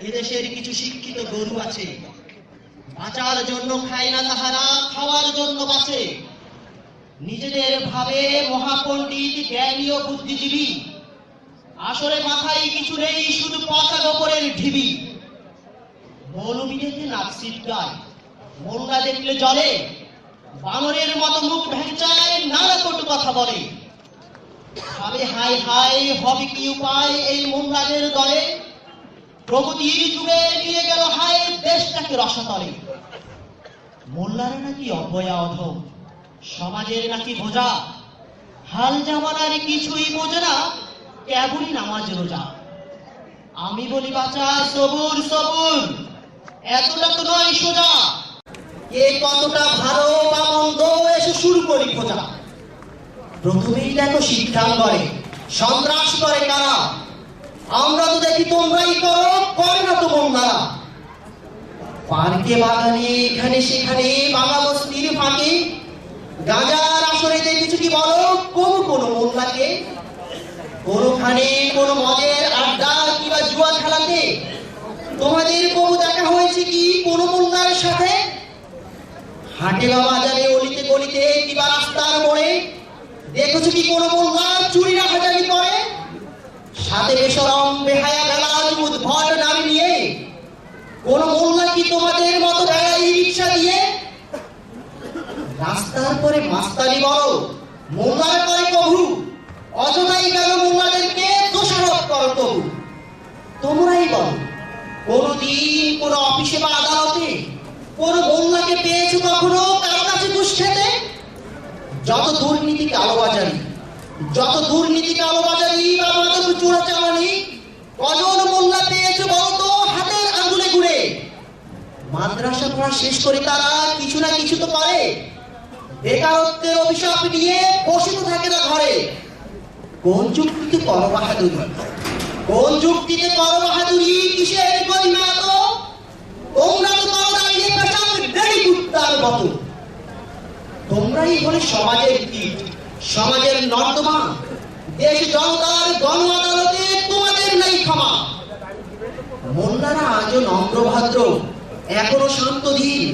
এদেশের কিছু শিক্ষিত গরু আছে। বাঁচার জন্য খায় না তাহারা, খাওয়ার জন্য বাঁচে। নিজেদের ভাবে মহাপণ্ডিত, জ্ঞানী ও বুদ্ধিজীবী। আসলে মাথায় কিছু নেই, শুধু পচা গোপরের ঢিবি। মৌলবী দেখে নাক সিটকায় দেখলে জলে। বানরের মতো মুখ ভেঞ্চায় নানা কটু কথা বলে। হাই হাই হবে কি উপায় এই মোল্লাদের দলে? প্রগতির যুগে নিয়ে গেল, হায়, দেশটাকে রসাতলে। মোল্লারা নাকি সমাজের নাকি বোঝা। হাল জামানার কিছুই বোঝে না, কেবলই নামাজ রোজা। আমি বলি বাচ্চা সবুর সবুর, এতটা তো নয় সোজা। কে কতটা ভালো বা মন্দ, এসে শুরু করি খোঁজা। প্রথমেই দেখো শিক্ষা করে সন্ত্রাস করে কারা। আমরা তো দেখি তোমরাই করো করে না তো মোল্লারা পার্কে বাগানে এখানে সেখানে বাংলা বস্তির ফাঁকে। গাঁজার আসরে দেখেছ কি বলো? কোন কোন মোল্লাকে? কোনখানে কোন মদের আড্ডা কিংবা জুয়া খেলাতে? তোমাদের কবু দেখা হয়েছে কি কোন মোল্লার সাথে? হাটে বা বাজারে অলিতে গলিতে কিংবা রাস্তার মোড়ে? দেখেছ কি কোন মোল্লা চুরি রাখাজানি করে? সাথে বেসরম বেহায়া বেলাল উদ্ভট নাম নিয়ে কোন মোল্লা কি তোমাদের মতো বেড়াই রিক্সা দিয়ে পরে মাস্তানি বড় মোল্লার করে কভু, অযথাই কেন মোল্লাদেরকে দোষারোপ করো তবু তোমরাই বলো, কোনদিন কোন অফিসে বা আদালতে কোন মোল্লাকে পেয়েছ কখনো কারও কাছে ঘুষ খেতে? যত দুর্নীতি কালোবাজারি যত দুর্নীতি কালোবাজারি বা মাদক চোরাচালানি কজন মোল্লা পেয়েছে বলতো হাতের আঙ্গুলে ঘুরে? মাদ্রাসা পড়া শেষ করে তারা কিছু না কিছু তো পারে বেকারত্বের অভিশাপ নিয়ে বসে থাকে না ঘরে। কোন যুক্তিতে কর বাহাদুরি কোন যুক্তিতে কর বাহাদুরি কিসের গরিমা তো তোমরা তো করো দাঁড়িয়ে পেশাব দেরি কুত্তার মতো। তোমরাই হলে সমাজের কীট সমাজের নর্দমা? দেশ জনতার গণ আদালতে তোমাদের নাই ক্ষমা। মোল্লারা আজও নম্রভদ্র, এখনও শান্ত ধীর।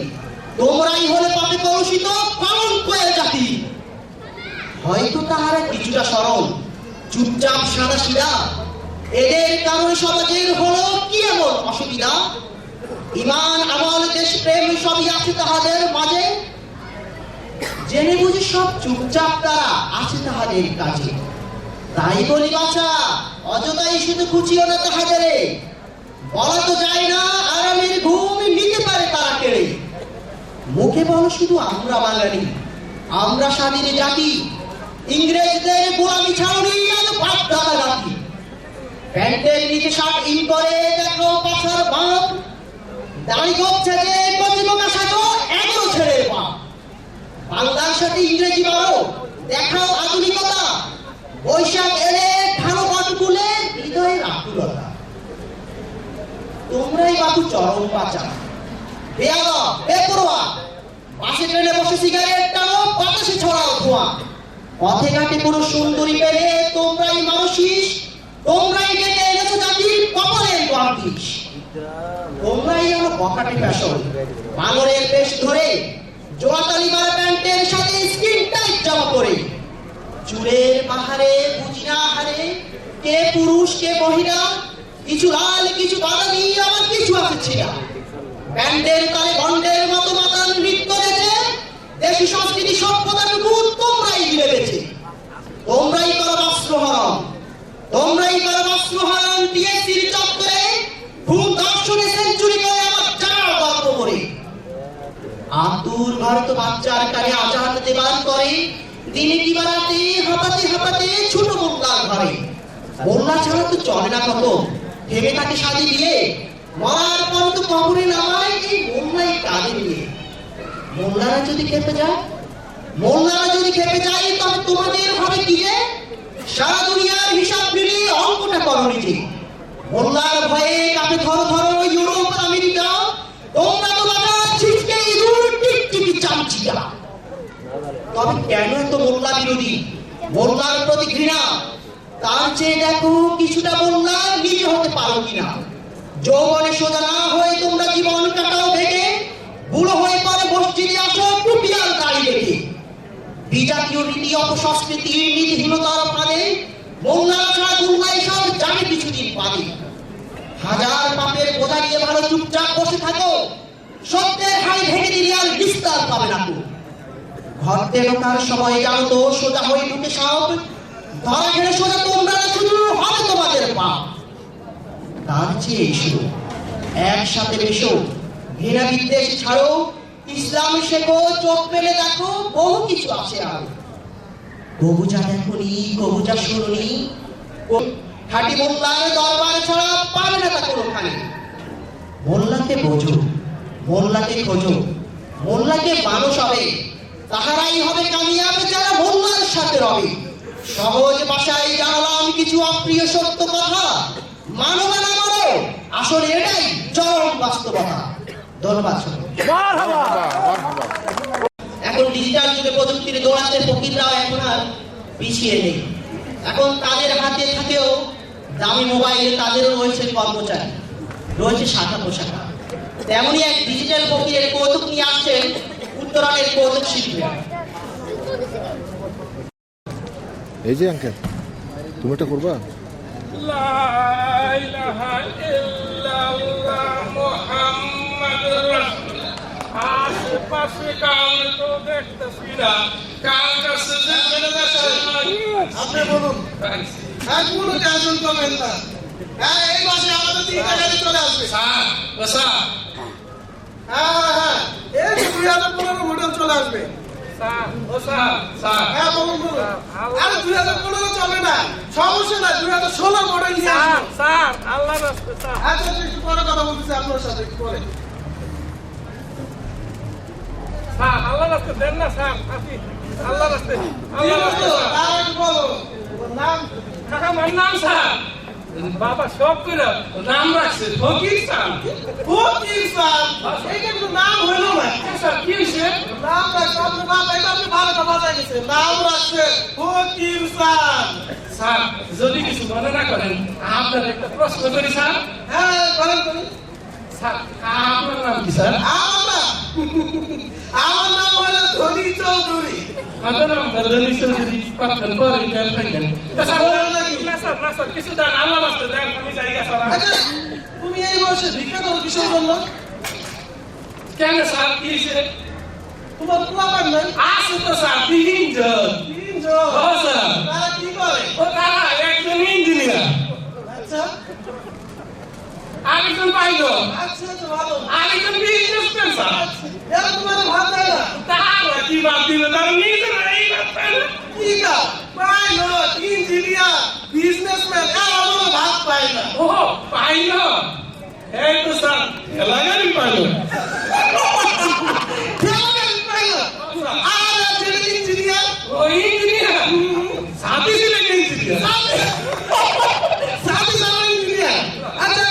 তোমরাই হলে পাপে কলুষিত, পালন করে জাতি। হয়তো তাহারা কিছুটা সরল, চুপচাপ সাদা সিধা এদের কারণে সমাজের হলো কি এমন অসুবিধা? ইমান, আমল, দেশ, প্রেম, সবই আছে তাহাদের মাঝে। জেনে বুঝে সব চুপচাপ তারা আছে তাহাদের কাছে। তাই বলি, বাছা, অযথাই শুধু খুঁচিও না তাহাদের বলা তো যায় না, আরামের ঘুম মুখে বলো শুধু আমরা বাঙালি। আমরা স্বাধীন জাতি। ইংরেজদের গোলামি ছাউনি আর বাপ দাদা রাখি প্যান্টের নিচে শার্ট ইন করে দেখো পাছার বাপ। দাড়ি গোপ ছেড়ে বোকা সাজো এগুলো ছেড়ে বাপ বাংলার সাথে ইংরেজি বলো দেখাও আধুনিকতা। বৈশাখ এলে ঠানো পাটুকুলে হৃদয়ের আকুলতা তোমরাই বাবু চরম বাঁচা বেয়াদা বেপরোয়া। বাসে ট্রেনে বসে সিগারেট টানো, বাতাসে কোনো সুন্দরী পেলে তোমরাই মানসিস তোমরাই ডেকে বেশ ধরে, জোয়াতালি মারা প্যান্টের সাথে স্কিন টাইট জামা পরে। চুলের পাহাড়ে, বুঝিনা হারে, কে পুরুষ, কে মহিলা, কিছু লাল, কিছু বাদামি, আবার কিছু আছে ছিলা ব্যান্ডের তালে বন্ডের মতো মাতাল নৃত্য দেখে দেশি সংস্কৃতি সভ্যতার ভূত তোমরাই গিলে গেছে তোমরাই করো বস্ত্রহরণ তোমরাই করো বস্ত্রহরণ টিএসসির চত্বরে। ভূম দর্শনে সেঞ্চুরি করে আমার জানার গল্প করে। আতুর ভারত বাচ্চার কানে আজাদ দেবার করে দিনে কি বারাতে হাঁপাতে হাঁপাতে ছোট মোল্লার ঘরে। মোল্লা ছাড়া তো চলে না কত ভেবে তাকে সাজি দিয়ে পর তো কবরে নামায় এই মোল্লাই কাঁদে নিয়ে। মোল্লারা যদি খেপে যায়, মোল্লারা যদি খেপে যায়, তবে তোমাদের হবে কি যে? সারা দুনিয়ার হিসাব মিলিয়ে অঙ্কটা করো নিজে। মোল্লার ভয়ে কাপে ধরো ধরো ইউরোপ আমেরিকা। তোমরা তো বাবা ছিটকে ইঁদুর, টিকটিকি চামচিকা তবে কেন এত মোল্লা বিরোধী? মোল্লার প্রতি ঘৃণা। তার চেয়ে দেখো, কিছুটা মোল্লা নিজে হতে পারো কিনা? যৌবনে সোজা না হয়ে তোমরা জীবন কাটাও ভেঙে, বুড়ো হয়ে পরে মসজিদে আসো টুপিয়ার দাড়ি রেখে বিজাতীয় রীতি অপসংস্কৃতির নীতিহীনতার ফাঁদে মোল্লা ছাড়া দুর্গাই সব জানে কিছুদিন বাদে। হাজার পাপের বোঝা নিয়ে ভালো চুপচাপ বসে থাকো, সত্যের হাই ভেঙে দিলে আর বিস্তার পাবে না তো ঘরতে ঢোকার সময় জানো তো, সোজা হয়ে ঢুকে সব। ধরা ঘেরে সোজা তোমরা শুধু হবে তোমাদের পাপ। তার চেয়ে এসো। একসাথে এসো। ঘৃণা বিদ্বেষ ছাড়ো। ইসলাম শেখো, চোখ পেলে দেখো, বহু কিছু আছে আর। কবুজা দেখনি, কবুজা শুনুনি। খাটি মোল্লার দরবার ছাড়া পাবে না তা কোনোখানে। মোল্লাকে বোঝো, মোল্লাকে খোঁজো। মোল্লাকে মানুষ হবে তাহারাই হবে কামিয়াব যারা মোল্লার সাথে রবে। সহজ ভাষায় জানলাম কিছু অপ্রিয় সত্য কথা। মানবে মানো আসলে এটাই চরম ধন্যবাদ এখন ডিজিটাল যুগে প্রযুক্তির দৌড়াতে এখন আর পিছিয়ে নেই। এখন তাদের হাতে দামি মোবাইলে তাদেরও রয়েছে কর্মচারী, রয়েছে শাখা পোশাখা তেমনই এক ডিজিটাল ফকিরের কৌতুক নিয়ে আসছেন উত্তরায়ণের কৌতুক শিল্পী। এই যে আঙ্কেল তুমি এটা করবা? আশেপাশে কাউকে তো দেখতেছি না। কার কাছে আপনি বলুন। হ্যাঁ কোনো টেনশন করবেন না। হ্যাঁ এই মাসে আমাদের তিনটা গাড়ি চলে আসবে। স্যার হ্যাঁ হ্যাঁ এই দুই হাজার পনেরো মডেল চলে আসবে। হ্যাঁ বলুন আরে দুই হাজার পনেরো চলে না। সমস্যা নাই দুই হাজার ষোলো মডেল নিয়ে স্যার স্যার আল্লাহ আচ্ছা আচ্ছা, একটু পরে কথা বলতেছি আপনার সাথে একটু পরে। স্যার আল্লাহ রাস্তে দেন না স্যার। আল্লাহ রাস্তে আল্লাহ? রাস্তে বলো নাম আমার নাম স্যার। বাবা সব করে নাম রাখছে ফকির স্যার। ফকির স্যার? এইটা কিন্তু নাম হইল না। স্যার কি হয়েছে? নাম রাখছে আপনার বাপ এটা আপনি ভালোটা বাজায় গেছে। নাম রাখছে ফকির স্যার। স্যার যদি কিছু মনে না করেন আপনার একটা প্রশ্ন করি স্যার। হ্যাঁ করেন করেন। স্যার আপনার নাম কি স্যার? আমার নাম। আমার নাম হলো ধনী চৌধুরী। তুমি এই বয়সে ভিক্ষা করো কিসের জন্য কেন স্যার কি তোমার পোলা নাই আছে তো স্যার তিনজন তিনজন স্যার তারা কি করে ও তারা একজন ইঞ্জিনিয়ার আচ্ছা আরেকজন পাইলট আচ্ছা আচ্ছা ভালো আরেকজন বিজনেসম্যান স্যার এরা তোমার ভাত দেয় না তারা কি বাদ দিবে তারা কা পাইলট ইঞ্জিনিয়ার বিজনেসম্যান এরা কোনো ভাত পায় না। ও পাইলট এই তো স্যার পাইলট পাইলট আর ইঞ্জিনিয়ার ও ইঞ্জিনিয়ার সাথে ছিলেন ইঞ্জিনিয়ার সাথে। ইঞ্জিনিয়ার আচ্ছা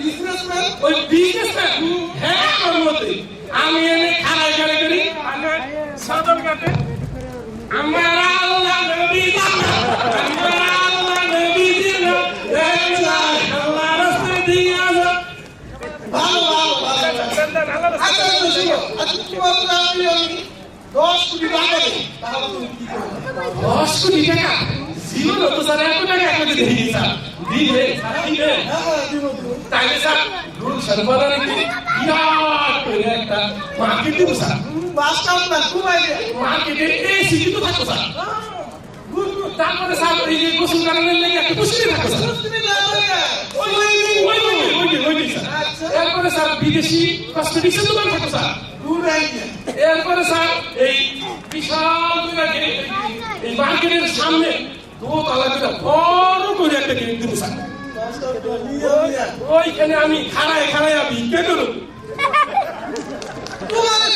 বিজনেসম্যান ওই বিজনেসম্যান হ্যাঁ আমার মতে আমি এনে খাড়াই খাড়াই করি। সদর কাটে। আমার আল্লাহ নবী আমার আল্লাহ নবী যায় আল্লাহ রাস্তা দিয়ে আসো ভালো ভালো ভালো আল্লাহ রাস্তা আচ্ছা আচ্ছা আচ্ছা তোমার তো দশ কোটি টাকা। দশ কোটি টাকা জীবন তো স্যার এত টাকা করে দিয়ে স্যার দিবে দিবে দিব দিব তাইলে স্যার রুল সরবরাহ কি বিরাট মার্কেট দিব স্যার বাস না থাকো স্যার তারপরে স্যার এই যে গোসল করানোর লেগে একটা থাকো স্যার এরপরে স্যার বিদেশি কসমেটিক্সের দোকান থাকো স্যার এরপরে স্যার এই বিশাল এই- মার্কেটের সামনে দোতলা করে বড় করে একটা গেট দিব স্যার ওইখানে আমি খাড়ায় খাড়ায় আমি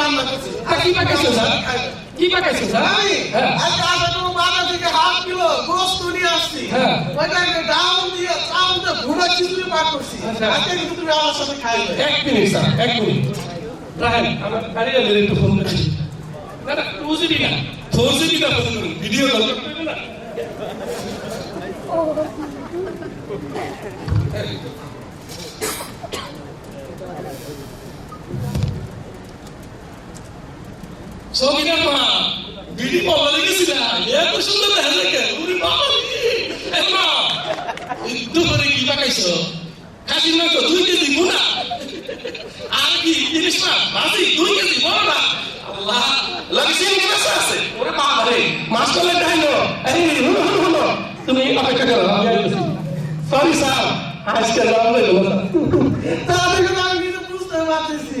রান্না করছি। কি পাকাইছো স্যার? কি পাকাইছো স্যার? আমি? হ্যাঁ। আজকে তোমার বাজার থেকে হাফ কিলো গোস্ত নিয়ে আসছি। হ্যাঁ। ওইটাকে ডাউন দিয়ে চাউনটা ঘুরা পাক করছি। আচ্ছা। আজকে কিন্তু তুমি আমার সাথে খাইবে এক মিনিট স্যার এক মিনিট। রাহেন আমার গাড়ি আলে একটু ফোন করে না না বুঝবি না। বুঝবি না ফোন করুন ভিডিও কল করতে না। সবিনা মা লেগেছি না? এত সুন্দর দেখা যায় কেন? উনি বাবা এ মা দুপুরে কি পাকাইছো খাসির মাংস দুই কেজি মুনা। আর কি ইলিশ মাছ ভাজি দুই কেজি বড় না? আল্লাহ, লাগে সিং মাছ আছে ওরে বাবা রে করলে ডাইনো আরে হুনো হুনো হুনো। তুমি অপেক্ষা করো, আমি আসছি সরি স্যার আজকে হইল না। তাহলে আমি বুঝতে পারতেছি।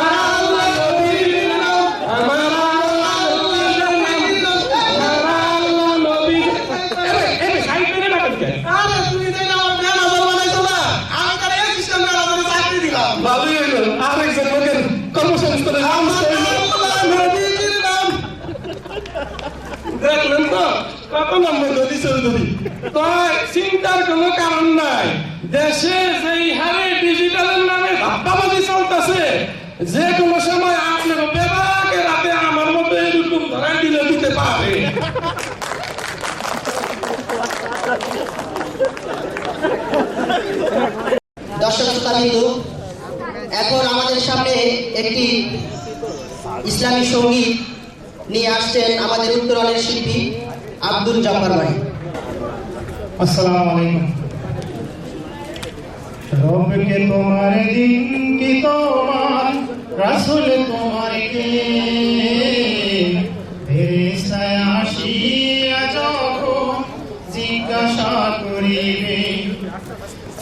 কত নম্বর চৌধুরী তাই চিন্তার কোনো কারণ নাই। দেশে যেই হারে ডিজিটালের নামে ভাববাবাজি চলতেছে, যে কোনো সময় আপনার বেবাকে রাতে আমার মতো এরকম ধরাই দিলে দিতে পারে। দর্শক শ্রোতা এখন আমাদের সামনে একটি ইসলামী সংগীত নিয়ে আসছেন আমাদের উত্তরণের শিল্পী। আব্দুল জাব্বার ভাই আসসালামু আলাইকুম। রব কে তোমার দিন কি তোমার, রাসূল তোমার কে? ফেরেশতায় আসিয়া যখন জিজ্ঞাসা করিবে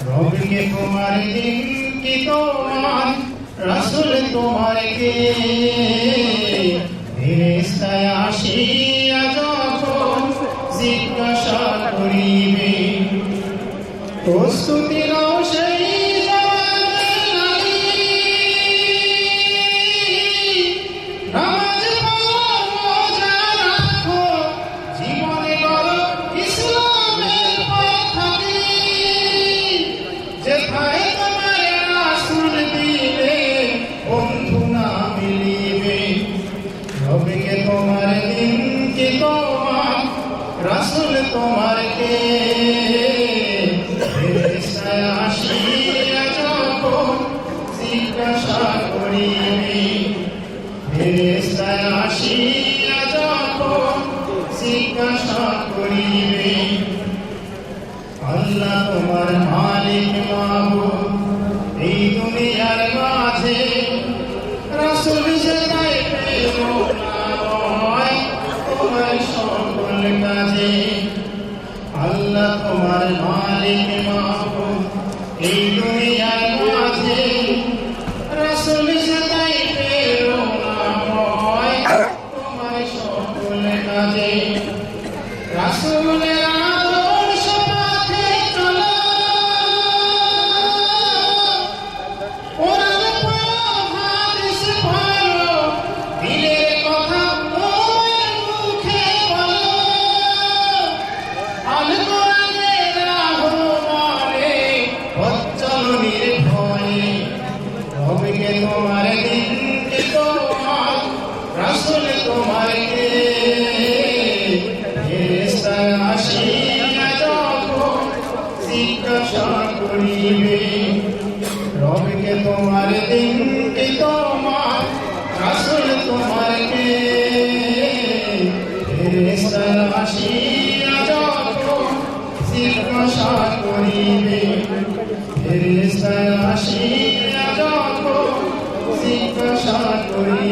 রব কে তোমার দিন কি তোমার, রাসূল তোমার কে? ফেরেশতায় আসিয়া জিজ্ঞাসা করিবে প্রস্তুতি নাও সেই আল্লাহ তোমার মালিক মাহবুব এই দুনিয়ার মাঝে আসিয়া যখন জিজ্ঞাসা করিবে। ফেরেশতায় আসিয়া যখন জিজ্ঞাসা করিবে।